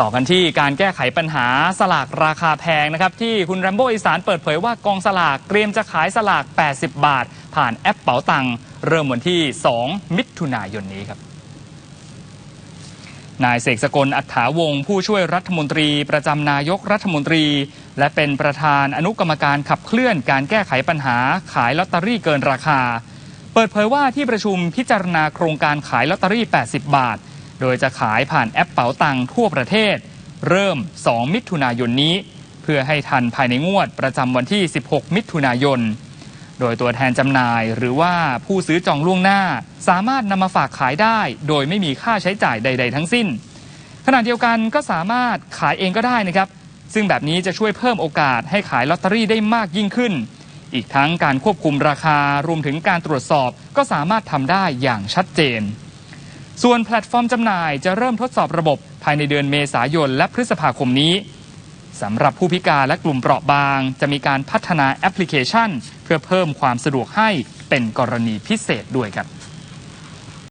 ต่อกันที่การแก้ไขปัญหาสลากราคาแพงนะครับ ที่คุณแรมโบ้อีสานเปิดเผยว่ากองสลากเตรียมจะขายสลาก 80 บาท ผ่านแอปเป๋าตังเริ่มวันที่ 2 มิถุนายนนี้ครับนายเสกสกลอัฏฐาวงผู้ช่วยรัฐมนตรี ประจำนายกรัฐมนตรี และเป็นประธานอนุกรรมการขับเคลื่อนการแก้ไขปัญหาขายลอตเตอรี่เกินราคา เปิดเผยว่าที่ประชุมพิจารณาโครงการขายลอตเตอรี่ 80 บาท โดยจะขายผ่านแอปเป๋าตังทั่วประเทศ เริ่ม 2 มิถุนายนนี้ เพื่อให้ทันภายในงวดประจำวันที่ 16 มิถุนายน โดยตัวแทนจำหน่ายหรือว่าผู้ซื้อจองล่วงหน้า สามารถนำมาฝากขายได้ โดยไม่มีค่าใช้จ่ายใด ๆ ทั้งสิ้น ขณะเดียวกันก็สามารถขายเองก็ได้นะครับ ซึ่งแบบนี้จะช่วยเพิ่มโอกาสให้ขายลอตเตอรี่ได้มากยิ่งขึ้นอีกทั้งการควบคุมราคารวมถึงการตรวจสอบก็สามารถทำได้อย่างชัดเจน ส่วนแพลตฟอร์มจำหน่ายจะเริ่มทดสอบระบบภายในเดือนเมษายนและพฤษภาคมนี้สำหรับผู้พิการและกลุ่มเปราะบาง จะมีการพัฒนาแอปพลิเคชัน เพื่อเพิ่มความสะดวกให้เป็นกรณีพิเศษด้วยครับ